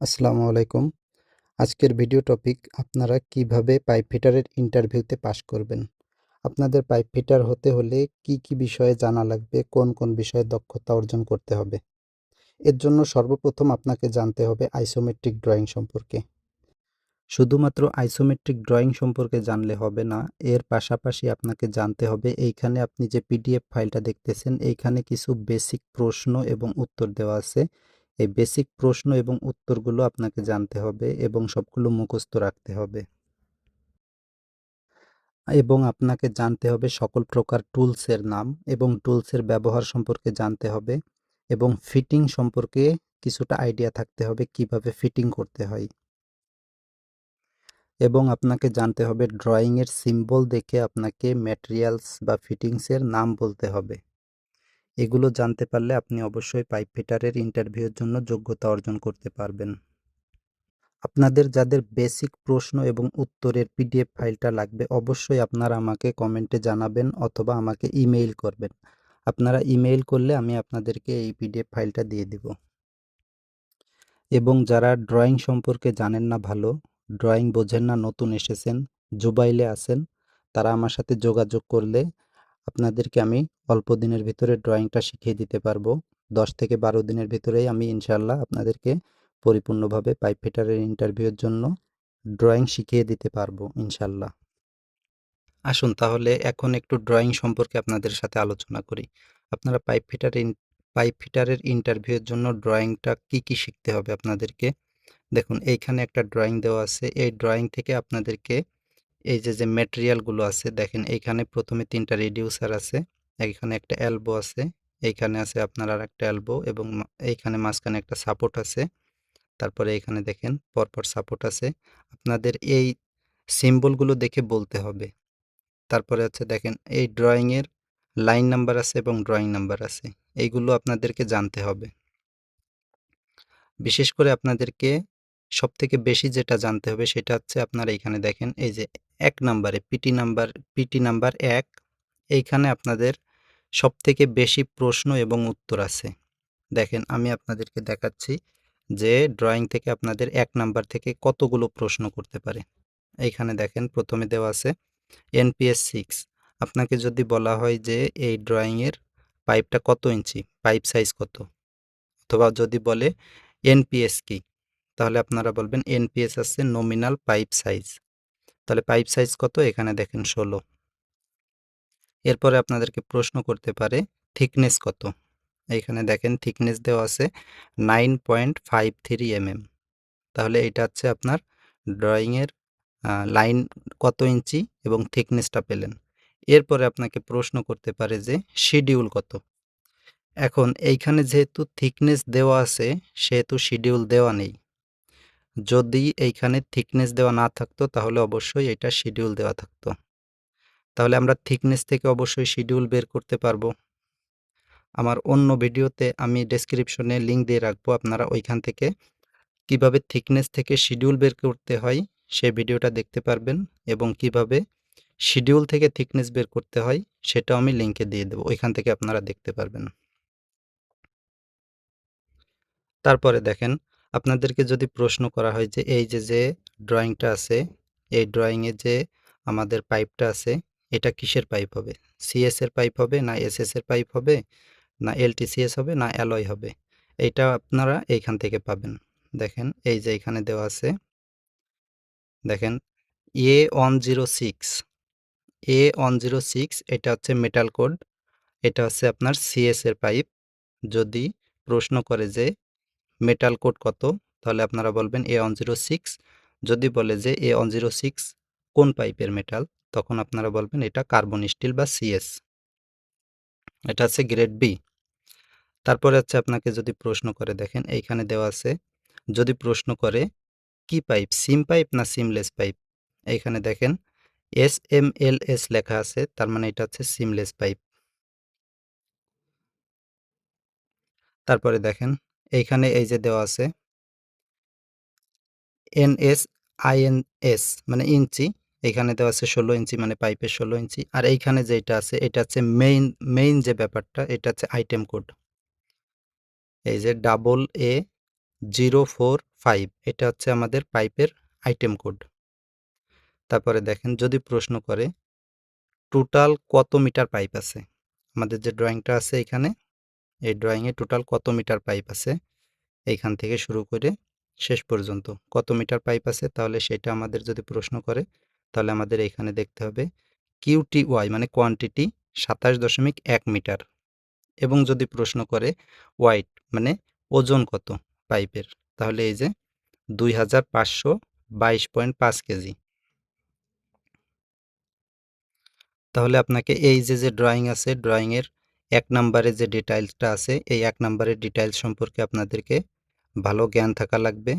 আসসালামু আলাইকুম। আজকের ভিডিও টপিক, আপনারা কীভাবে পাইপ ফিটারের ইন্টারভিউতে পাশ করবেন? আপনাদের পাইপ ফিটার হতে হলে কি কি বিষয়ে জানা লাগবে? কোন কোন বিষয়ে দক্ষতা অর্জন করতে হবে? এর জন্য সর্বপ্রথম আপনাকে জানতে হবে আইসোমেট্রিক ড্রয়িং সম্পর্কে। শুধুমাত্র আইসোমেট্রিক ড্রয়িং সম্পর্কে জানলে হবে না, এর পাশাপাশি আপনাকে জানতে হবে এইখানে আপনি যে পিডিএফ ফাইলটা দেখতেছেন, এইখানে কিছু বেসিক প্রশ্ন এবং উত্তর দেওয়া আছে। এই বেসিক প্রশ্ন এবং উত্তরগুলো আপনাকে জানতে হবে এবং সবগুলো মুখস্থ রাখতে হবে। এবং আপনাকে জানতে হবে সকল প্রকার টুলসের নাম এবং টুলসের ব্যবহার সম্পর্কে জানতে হবে এবং ফিটিং সম্পর্কে কিছুটা আইডিয়া থাকতে হবে কীভাবে ফিটিং করতে হয়। এবং আপনাকে জানতে হবে ড্রয়িংয়ের সিম্বল দেখে আপনাকে ম্যাটেরিয়ালস বা ফিটিংসের নাম বলতে হবে। এগুলো জানতে পারলে আপনি অবশ্যই পাইপ ফিটারের ইন্টারভিউর জন্য যোগ্যতা অর্জন করতে পারবেন। আপনাদের যাদের বেসিক প্রশ্ন এবং উত্তরের পিডিএফ ফাইলটা লাগবে, অবশ্যই আপনারা আমাকে কমেন্টে জানাবেন অথবা আমাকে ইমেইল করবেন। আপনারা ইমেইল করলে আমি আপনাদেরকে এই পিডিএফ ফাইলটা দিয়ে দেব। এবং যারা ড্রয়িং সম্পর্কে জানেন না ভালো ড্রয়িং বোঝেন না, নতুন এসেছেন জুবাইলে আছেন, তারা আমার সাথে যোগাযোগ করলে আপনাদেরকে আমি অল্প দিনের ভিতরে ড্রয়িংটা শিখিয়ে দিতে পারব। দশ থেকে বারো দিনের ভিতরেই আমি ইনশাল্লাহ আপনাদেরকে পরিপূর্ণভাবে পাইপ ফিটারের ইন্টারভিউর জন্য ড্রয়িং শিখিয়ে দিতে পারব ইনশাল্লাহ আসুন তাহলে এখন একটু ড্রয়িং সম্পর্কে আপনাদের সাথে আলোচনা করি। আপনারা পাইপ ফিটার পাইপ ফিটারের ইন্টারভিউর জন্য ড্রয়িংটা কি কি শিখতে হবে আপনাদেরকে? দেখুন, এইখানে একটা ড্রয়িং দেওয়া আছে। এই ড্রয়িং থেকে আপনাদেরকে এই যে যে ম্যাটেরিয়ালগুলো আছে, দেখেন এইখানে প্রথমে তিনটা রেডিউসার আছে, এইখানে একটা অ্যালবো আছে, এইখানে আছে আপনার আর একটা অ্যালবো এবং এইখানে মাঝখানে একটা সাপোর্ট আছে, তারপরে এখানে দেখেন পরপর সাপোর্ট আছে। আপনাদের এই সিম্বলগুলো দেখে বলতে হবে। তারপরে আছে দেখেন এই ড্রয়িংয়ের লাইন নাম্বার আছে এবং ড্রয়িং নাম্বার আছে, এইগুলো আপনাদেরকে জানতে হবে। বিশেষ করে আপনাদেরকে সব থেকে বেশি যেটা জানতে হবে সেটা হচ্ছে আপনারা এখানে দেখেন, এই যে এক নাম্বারে পিটি নাম্বার পিটি নাম্বার এক, এইখানে আপনাদের সব থেকে বেশি প্রশ্ন এবং উত্তর আছে। দেখেন, আমি আপনাদেরকে দেখাচ্ছি যে ড্রয়িং থেকে আপনাদের এক নাম্বার থেকে কতগুলো প্রশ্ন করতে পারে। এইখানে দেখেন, প্রথমে দেওয়া আছে এনপিএস সিক্স আপনাকে যদি বলা হয় যে এই ড্রয়িংয়ের পাইপটা কত ইঞ্চি? পাইপ সাইজ কত? অথবা যদি বলে এনপিএস কি? তাহলে আপনারা বলবেন এনপিএস আছে নমিনাল পাইপ সাইজ তাহলে পাইপ সাইজ কত? এখানে দেখেন ষোলো। এরপরে আপনাদেরকে প্রশ্ন করতে পারে থিকনেস কত? এইখানে দেখেন থিকনেস দেওয়া আছে nine point five three mm তাহলে এটা হচ্ছে আপনার ড্রয়িংয়ের লাইন কত ইঞ্চি এবং থিকনেসটা পেলেন। এরপরে আপনাকে প্রশ্ন করতে পারে যে শিডিউল কত? এখন এইখানে যেহেতু থিকনেস দেওয়া আছে, সেহেতু শিডিউল দেওয়া নেই। যদি এইখানে থিকনেস দেওয়া না থাকতো, তাহলে অবশ্যই এটা শিডিউল দেওয়া থাকতো। তাহলে আমরা থিকনেস থেকে অবশ্যই শিডিউল বের করতে পারব। আমার অন্য ভিডিওতে আমি ডেসক্রিপশনে লিঙ্ক দিয়ে রাখব আপনারা ওইখান থেকে। কীভাবে থিকনেস থেকে শিডিউল বের করতে হয় সেই ভিডিওটা দেখতে পারবেন এবং কীভাবে শিডিউল থেকে থিকনেস বের করতে হয়, সেটাও আমি লিঙ্কে দিয়ে দেবো। ওইখান থেকে আপনারা দেখতে পারবেন। তারপরে দেখেন আপনাদেরকে যদি প্রশ্ন করা হয় যে, এই যে যে ড্রয়িংটা আছে, এই ড্রয়িংয়ে যে আমাদের পাইপটা আছে, এটা কিসের পাইপ হবে? সিএস এর পাইপ হবে না এসএস এর পাইপ হবে? না এলটিসিএস হবে না অ্যালয় হবে? এইটা আপনারা এইখান থেকে পাবেন। দেখেন, এই যে এখানে দেওয়া আছে। দেখেন A one zero six A one zero six এটা হচ্ছে মেটাল কোড এটা হচ্ছে আপনার সিএস এর পাইপ যদি প্রশ্ন করে যে মেটাল কোড কত? তাহলে আপনারা বলবেন এ ওয়ান জিরো সিক্স যদি বলে যে এ ওয়ান জিরো সিক্স কোন পাইপের মেটাল তখন আপনারা বলবেন এটা কার্বন স্টিল বা সিএস এটা হচ্ছে গ্রেড বি তারপরে হচ্ছে আপনাকে যদি প্রশ্ন করে, দেখেন এইখানে দেওয়া আছে, যদি প্রশ্ন করে, কি পাইপ সিম পাইপ না সিমলেস পাইপ এইখানে দেখেন এস এম এল এস লেখা আছে, তার মানে এটা হচ্ছে সিমলেস পাইপ তারপরে দেখেন এইখানে এই যে দেওয়া আছে। N S I N S মানে ইঞ্চি। এইখানে দেওয়া আছে ষোলো ইঞ্চি মানে পাইপের ষোলো ইঞ্চি। আর এইখানে যেটা আছে, এটা হচ্ছে মেইন মেইন যে ব্যাপারটা, এটা হচ্ছে আইটেম কোড এই যে double A zero four five এটা হচ্ছে আমাদের পাইপের আইটেম কোড তারপরে দেখেন, যদি প্রশ্ন করে টোটাল কত মিটার পাইপ আছে? আমাদের যে ড্রয়িংটা আছে এখানে এই ড্রয়িংয়ে টোটাল কত মিটার পাইপ আছে? এইখান থেকে শুরু করে শেষ পর্যন্ত কত মিটার পাইপ আছে? তাহলে সেটা আমাদের যদি প্রশ্ন করে, তাহলে আমাদের এখানে দেখতে হবে কিউটি ওয়াই মানে কোয়ান্টিটি সাতাশ দশমিক এক মিটার এবং যদি প্রশ্ন করে ওয়াইট মানে ওজন কত পাইপের তাহলে এই যে দুই হাজার পাঁচশো বাইশ পয়েন্ট পাঁচ কেজি। তাহলে আপনাকে এই যে যে ড্রয়িং আছে ড্রয়িংয়ের এক নম্বরে যে ডিটেইলসটা আছে, এই এক নম্বরের ডিটেইলস সম্পর্কে আপনাদেরকে ভালো জ্ঞান থাকা লাগবে।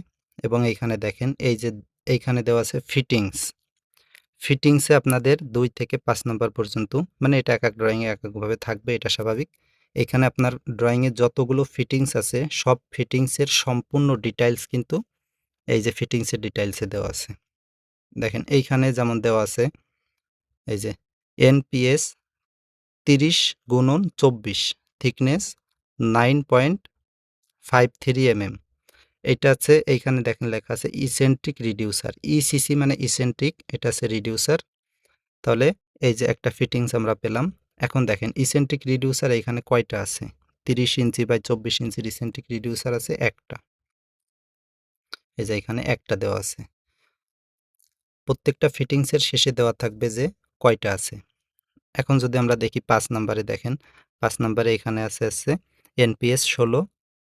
এবং এইখানে দেখেন, এই যে এইখানে দেওয়া আছে ফিটিংস ফিটিংসে আপনাদের দুই থেকে পাঁচ নম্বর পর্যন্ত মানে এটা এক এক ড্রয়িংয়ে এক একভাবে থাকবে, এটা স্বাভাবিক। এখানে আপনার ড্রয়িংয়ে যতগুলো ফিটিংস আছে, সব ফিটিংসের সম্পূর্ণ ডিটেইলস কিন্তু এই যে ফিটিংসের ডিটেইলসে দেওয়া আছে। দেখেন, এইখানে যেমন দেওয়া আছে, এই যে এনপিএস তিরিশ গুণন চব্বিশ thickness nine point five three mm এটা আছে এইখানে দেখেন লেখা আছে ইসেন্ট্রিক রিডিউসার ইসিসি মানে ইসেন্ট্রিক এটা আছে রিডিউসার তাহলে এই যে একটা ফিটিংস আমরা পেলাম। এখন দেখেন ইসেন্ট্রিক রিডিউসার এখানে কয়টা আছে? তিরিশ ইঞ্চি বাই চব্বিশ ইঞ্চির ইসেন্ট্রিক রিডিউসার আছে একটা। এই যে এখানে একটা দেওয়া আছে। প্রত্যেকটা ফিটিংসের শেষে দেওয়া থাকবে যে কয়টা আছে? এখন যদি আমরা দেখি পাঁচ নাম্বারে দেখেন, পাঁচ নাম্বারে এখানে আছে আছে এনপিএস ষোলো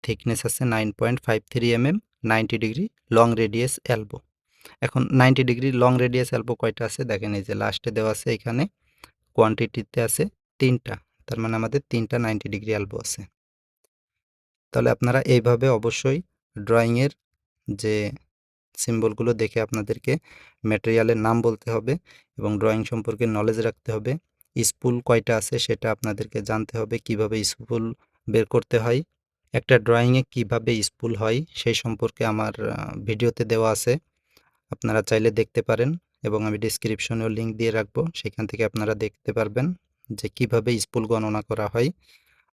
থিকনেস আছে nine point five three M M ninety degree long radius elbow এখন ninety degree long radius elbow কয়টা আছে? দেখেন এই যে লাস্টে দেওয়া আছে এখানে কোয়ান্টিটিতে আছে তিনটা, তার মানে আমাদের তিনটা নাইনটি ডিগ্রি অ্যালবো আছে। তাহলে আপনারা এইভাবে অবশ্যই ড্রয়িংয়ের যে সিম্বলগুলো দেখে আপনাদেরকে ম্যাটেরিয়ালের নাম বলতে হবে এবং ড্রয়িং সম্পর্কে নলেজ রাখতে হবে। স্পুল কয়টা আছে সেটা আপনাদেরকে জানতে হবে, কীভাবে স্পুল বের করতে হয়, একটা ড্রয়িংয়ে কীভাবে স্পুল হয় সেই সম্পর্কে আমার ভিডিওতে দেওয়া আছে, আপনারা চাইলে দেখতে পারেন এবং আমি ডিসক্রিপশনেও লিঙ্ক দিয়ে রাখব, সেখান থেকে আপনারা দেখতে পারবেন যে কীভাবে স্পুল গণনা করা হয়।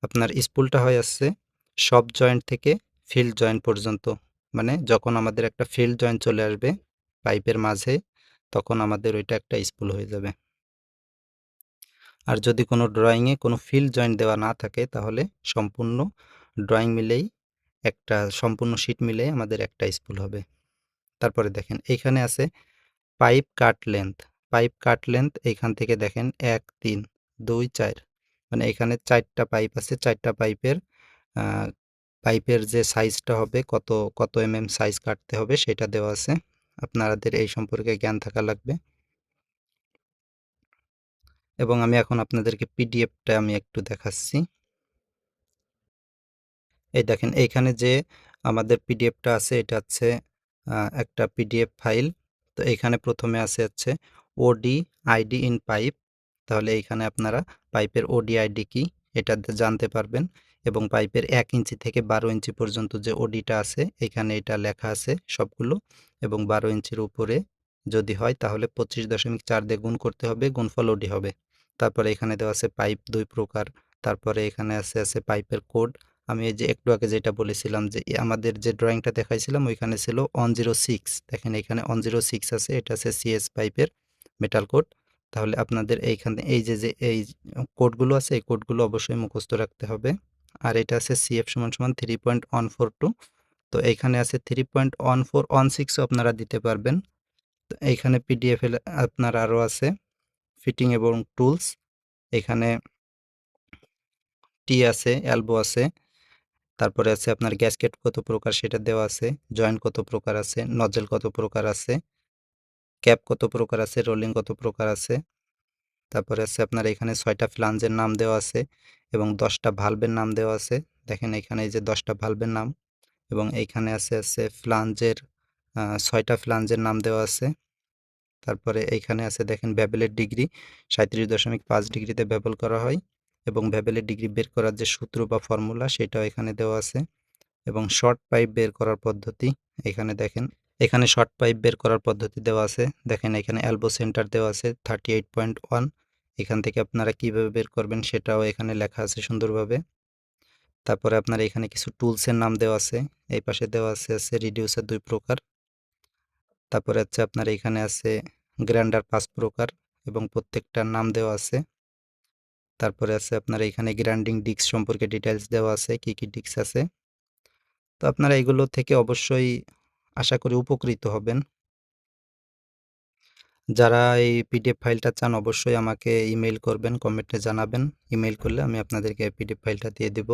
আপনার স্পুলটা হয় আসছে সব জয়েন্ট থেকে ফিল্ড জয়েন্ট পর্যন্ত মানে যখন আমাদের একটা ফিল্ড জয়েন্ট চলে আসবে পাইপের মাঝে, তখন আমাদের ওইটা একটা স্পুল হয়ে যাবে। আর যদি কোনো ড্রয়িংয়ে কোনো ফিল জয়েন্ট দেওয়া না থাকে, তাহলে সম্পূর্ণ ড্রয়িং মিলেই একটা, সম্পূর্ণ শিট মিলেই আমাদের একটা স্পুল হবে। তারপরে দেখেন, এইখানে আছে pipe cut length pipe cut length এইখান থেকে দেখেন, এক, তিন, দুই, চার। মানে এখানে চারটা পাইপ আছে, চারটা পাইপের পাইপের যে সাইজটা হবে, কত কত এম এম সাইজ কাটতে হবে, সেটা দেওয়া আছে। আপনাদের এই সম্পর্কে জ্ঞান থাকা লাগবে। এবং আমি এখন আপনাদেরকে পিডিএফটা আমি একটু দেখাচ্ছি। এই দেখেন, এইখানে যে আমাদের পিডিএফটা আছে, এটা হচ্ছে একটা পিডিএফ ফাইল। তো এইখানে প্রথমে আছে হচ্ছে ওডি আইডি ইন পাইপ তাহলে এইখানে আপনারা পাইপের ওডি আইডি কি, এটা জানতে পারবেন। এবং পাইপের এক ইঞ্চি থেকে বারো ইঞ্চি পর্যন্ত যে ওডিটা আছে, এখানে এটা লেখা আছে সবগুলো। এবং বারো ইঞ্চির উপরে যদি হয় তাহলে পঁচিশ দশমিক চার দিয়ে গুণ করতে হবে, গুণফল ওডি হবে। তারপরে এখানে দেওয়া আছে পাইপ দুই প্রকার, তারপরে এখানে আছে আছে পাইপের কোড। আমি এই যে একটু আগে যেটা বলেছিলাম যে আমাদের যে ড্রয়িংটা দেখাইছিলাম ওইখানে ছিল ওয়ান জিরো সিক্স। দেখেন এখানে ওয়ান জিরো সিক্স আছে, এটা আছে সিএস পাইপের মেটাল কোড তাহলে আপনাদের এইখানে এই যে যে এই কোডগুলো আছে, এই কোডগুলো অবশ্যই মুখস্থ রাখতে হবে। আর এটা আছে সিএফ সমান সমান three point one four two তো এইখানে আছে three point one four one সিক্সও আপনারা দিতে পারবেন। এইখানে পিডিএফ আপনার আরও আছে। ফিটিং এবং টুলস এখানে টি আছে এলবো আছে, তারপরে আছে আপনার গ্যাসকেট কত প্রকার সেটা দেওয়া আছে জয়েন্ট কত প্রকার আছে নজেল কত প্রকার আছে ক্যাপ কত প্রকার আছে রোলিং কত প্রকার আছে, তারপরে আছে আপনার এখানে ছয়টা ফ্লাঞ্জের নাম দেওয়া আছে এবং দশটা ভালভের নাম দেওয়া আছে। দেখেন এখানে এই যে দশটা ভালভের নাম এবং এইখানে আছে আছে ফ্লাঞ্জের ছয়টা ফ্লাঞ্জের নাম দেওয়া আছে। তারপরে এইখানে আছে, দেখেন ভ্যাবেলের ডিগ্রি সাঁত্রিশ দশমিক পাঁচ ডিগ্রিতে ব্যবল করা হয় এবং ভ্যাবেলের ডিগ্রি বের করার যে সূত্র বা ফর্মুলা সেটাও এখানে দেওয়া আছে এবং শর্ট পাইপ বের করার পদ্ধতি এখানে দেখেন, এখানে শর্ট পাইপ বের করার পদ্ধতি দেওয়া আছে। দেখেন এখানে অ্যালবো সেন্টার দেওয়া আছে থার্টি এইট পয়েন্ট ওয়ান এখান থেকে আপনারা কীভাবে বের করবেন সেটাও এখানে লেখা আছে সুন্দরভাবে। তারপরে আপনার এখানে কিছু টুলসের নাম দেওয়া আছে, এই পাশে দেওয়া আছে আছে রিডিউসার দুই প্রকার। তারপরে হচ্ছে আপনার এখানে আছে গ্র্যান্ডার পাঁচ প্রকার এবং প্রত্যেকটার নাম দেওয়া আছে। তারপরে আছে আপনার এখানে গ্র্যান্ডিং ডিস্ক সম্পর্কে ডিটেলস দেওয়া আছে, কি কি ডিস্ক আছে। তো আপনারা এগুলো থেকে অবশ্যই আশা করি উপকৃত হবেন। যারা এই পিডিএফ ফাইলটা চান অবশ্যই আমাকে ইমেল করবেন কমেন্টে জানাবেন। ইমেল করলে আমি আপনাদেরকে পিডিএফ ফাইলটা দিয়ে দেব।